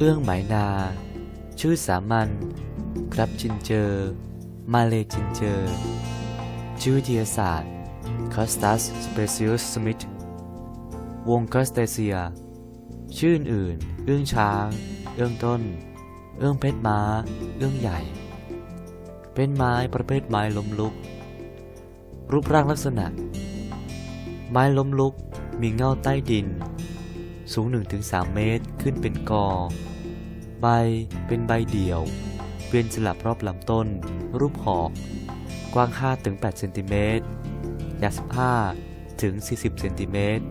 เอื้องไหมนา ชื่อสามัญครับจินเจอ มาเลจินเจอ ชื่อวิทยาศาสตร์คอสตัสสเปเซียสสมิธวงคอสเตเซีย ชื่ออื่นเอื้องช้าง เอื้องต้น เอื้องเพชรม้า เอื้องใหญ่ เป็นไม้ประเภทไม้ล้มลุก รูปร่างลักษณะ ไม้ล้มลุกมีเงาใต้ดิน สูง 1-3 เมตรขึ้นเป็นกอ ใบเป็นใบเดี่ยว เวียนสลับรอบลำต้น รูปหอก กว้าง 5-8 เซนติเมตรยาว15ถึง 40 เซนติเมตร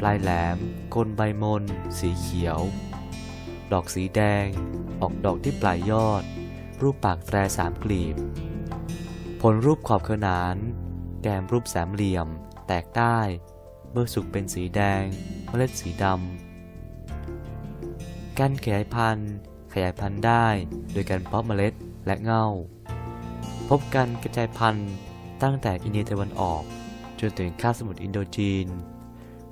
ปลายแหลมโคนใบมน สีเขียว ดอกสีแดง ออกดอกที่ปลายยอด รูปปากแตรสามกลีบ ผลรูปขอบขนาน แกมรูปสามเหลี่ยม แตกได้ เมื่อสุกเป็นสีแดง เมล็ดสีดำ การขยายพันธุ์ ขยายพันธุ์ได้โดยการเพาะเมล็ดและเง่า พบการกระจายพันธุ์ตั้งแต่อินเดียตะวันออก จนถึงคาบสมุทรอินโดจีน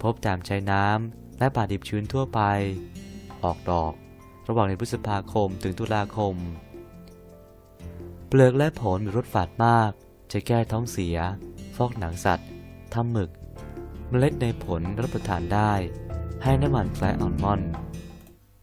พบตามชายน้ำและป่าดิบชื้นทั่วไป ออกดอก ระหว่างเดือนพฤษภาคมถึงตุลาคม เปลือกและผลมีรสฝาดมาก จะแก้ท้องเสีย ฟอกหนังสัตว์ทำหมึก เมล็ดในผลรับประทานได้ ให้น้ำมันแฟลอัลมอนด์